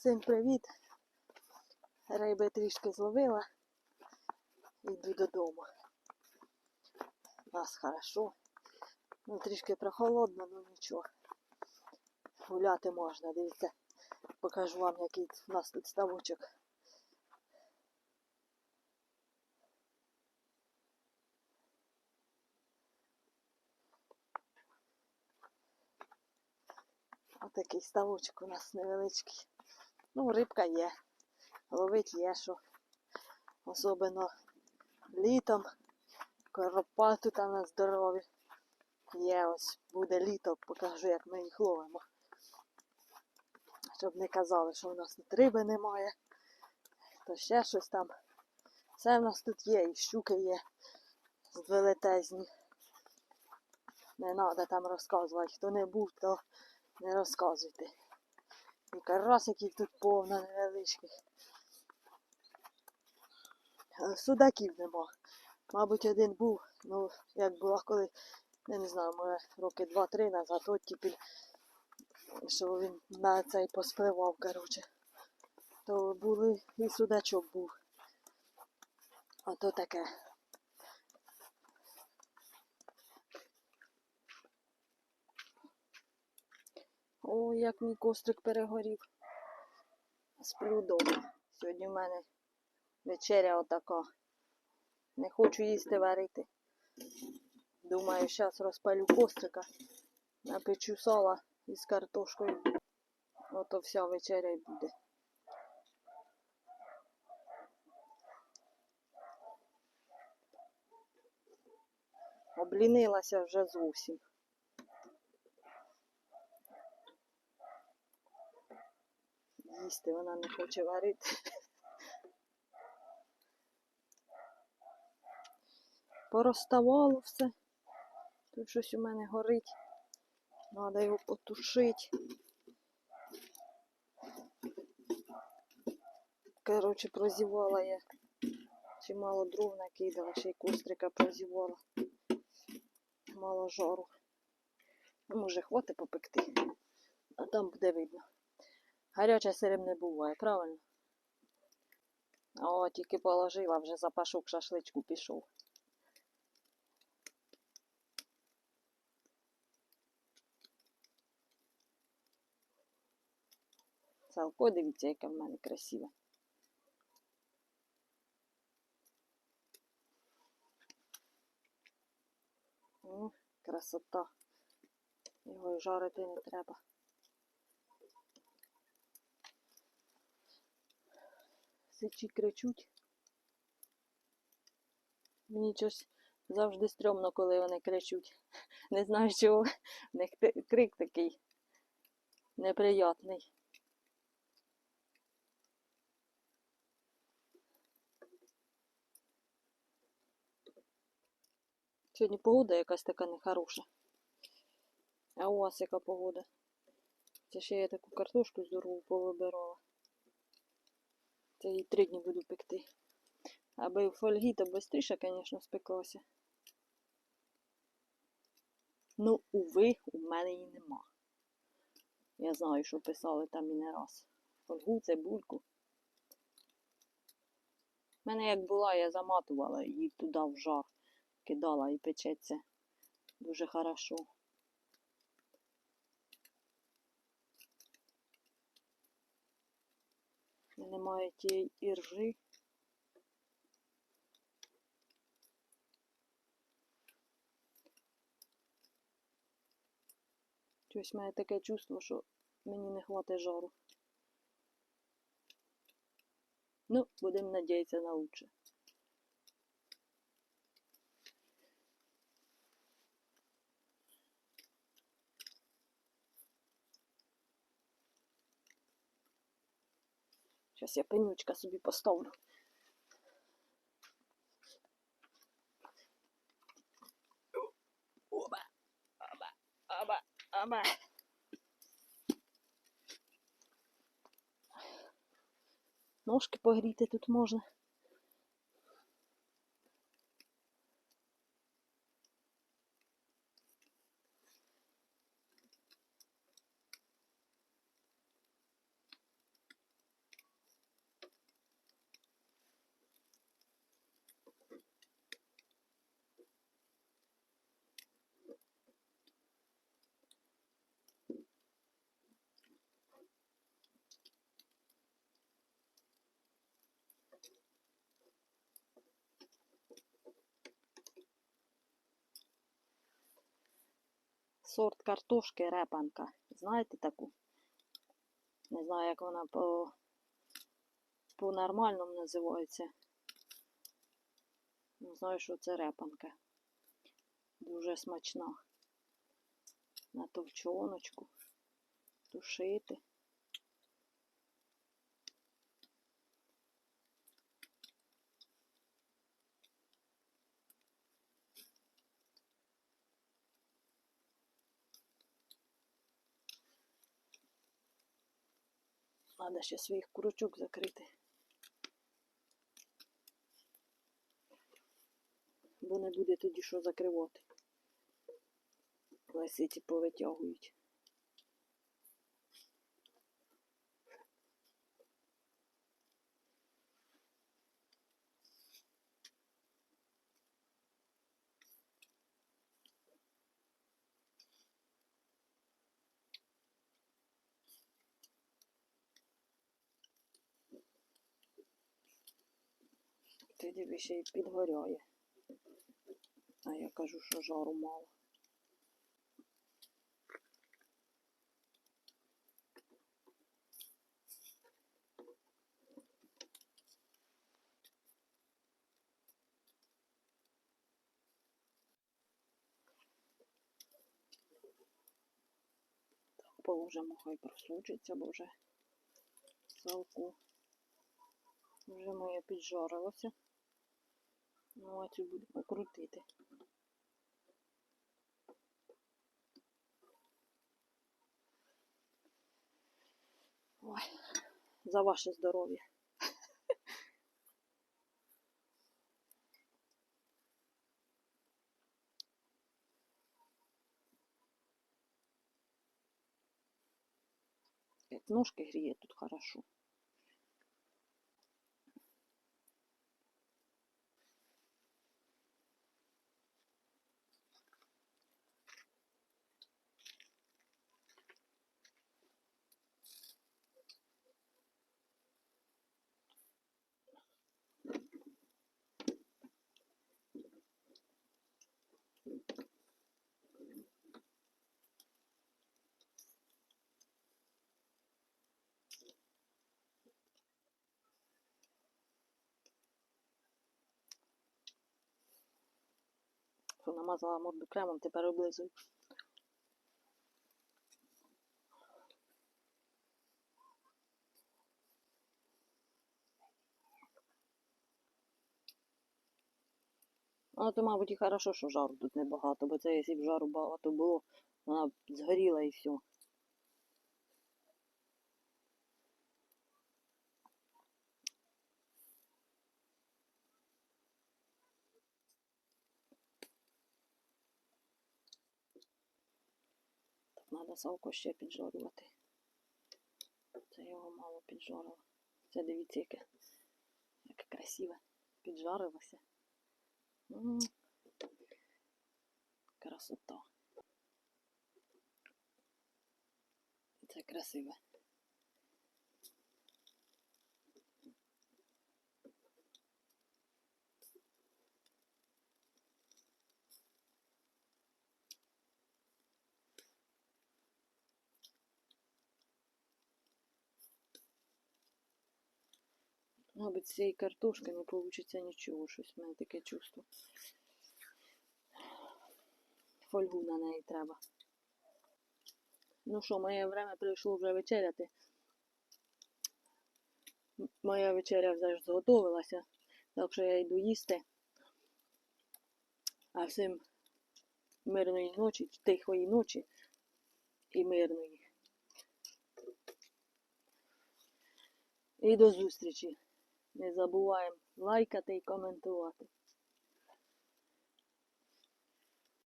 Всім привіт. Риби трішки зловила. Йду додому. У нас хорошо. Ну, трішки прохолодно, ну нічого. Гуляти можна, дивіться. Покажу вам, який у нас тут ставочок. Отакий ставочок у нас невеличкий. Ну, рибка є. Ловить є що. Особливо літом. Коропати там на здорові. Є ось буде літо, покажу, як ми їх ловимо. Щоб не казали, що в нас тут риби немає. То ще щось там. Все в нас тут є, і щуки є велетезні. Не треба там розказувати. Хто не був, то не розказуйте. І карасиків тут повно невеличких. Судаків нема. Мабуть, один був, ну, як була коли, я не знаю, може роки два-три назад, оттіпіль, що він на цей поспливав, коротше. То були і судачок був. А то таке. Ой, як мій кострик перегорів. Сплю вдома. Сьогодні в мене вечеря отака. Не хочу їсти варити. Думаю, зараз розпалю кострика, напечу сала із картошкою. Ото вся вечеря й буде. Облінилася вже зовсім. Їсти вона не хоче варити. Порозставало все. Тут щось у мене горить. Треба його потушити. Коротше, прозівала я. Чимало дров накидала, ще й кострика прозівала. Мало жару. Ну, може, хватить попекти, а там буде видно. Гаряче сирим буває, правильно? О, тільки положила, вже запашок шашличку пішов. Салко, дивіться, яке в мене красиве. О, красота. Його й жарити не треба. Сичі кричуть. Мені щось завжди стрьомно, коли вони кричуть. Не знаю, чого. В них крик такий неприятний. Сьогодні погода якась така нехороша. А у вас яка погода? Це ще я таку картошку здорову повибирала. Це її три дні буду пекти. Аби в фольгі, то швидше, звісно, спеклося. Ну, уви, у мене її нема. Я знаю, що писали там і не раз. Фольгу, цибульку. У мене як була, я заматувала її туди в жар. Кидала і печеться дуже хорошо. Немає тієї іржи. Щось має таке чувство, що мені не хватить жару. Ну, будемо надіятися на лучше. Зараз я пенючка собі поставлю. Оба, оба, оба, оба. Ножки погріти тут можна. Сорт картошки репанка. Знаєте таку? Не знаю, як вона по, по нормальному називається. Не знаю, що це репанка. Дуже смачна. На товчоночку. Тушити. Надо ще своїх курочок закрити. Бо не буде тоді що закривати. Лисиці повитягують. Тоді би ще й підгоряє. А я кажу, що жару мало. Положимо, хай просучиться, бо вже салку. Вже моє піджарилося. Ну, а цю будемо крутити. Ой, за ваше здоров'я. Ножки гріє тут хорошо. Що намазала морду кремом, тепер облизую. Ну, то, мабуть, і хорошо, що жару тут небагато, бо це якщо б жару багато було, вона б згоріла і все. Треба салко ще піджорювати. Це його мало піджорило. Це дивіться, яке, яке красиве. Піджарилося. Красота. Це красиве. Мабуть, з цієї картошки не вийде нічого, щось в мене таке чувство. Фольгу на неї треба. Ну що, моє время прийшло вже вечеряти. Моя вечеря вже ж зготовилася, так що я йду їсти. А всім мирної ночі, тихої ночі і мирної. І до зустрічі. Не забуваємо лайкати і коментувати.